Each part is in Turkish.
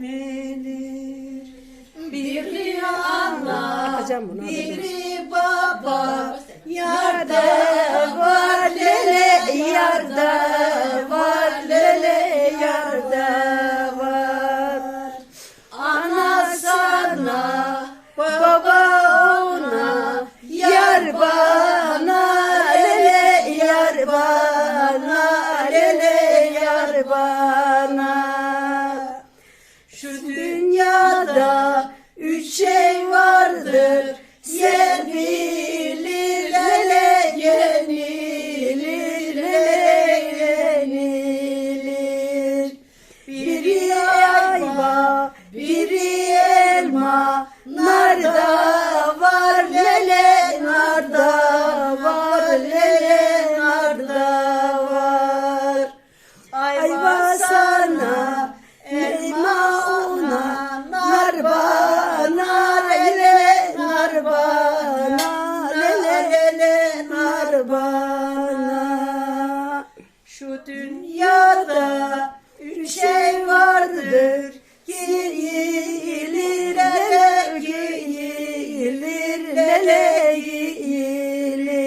bilir. Biri ana, biri baba, yarda var lele, yarda var lele, yarda var. Ana sana, baba ona, yar bana lele, yar bana lele, yar bana. Dünyada üç şey vardır. Lele, giyilir.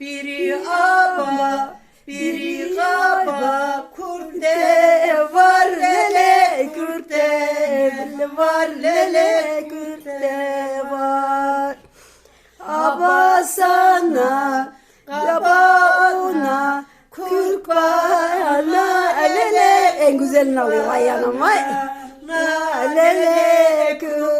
Biri aba, biri kaba, kurte var lele, kurte var lele, kurte var. Aba sana, kaba ona, kurk bana, lele. En güzelini alıyor ay anam vay. Lele bana.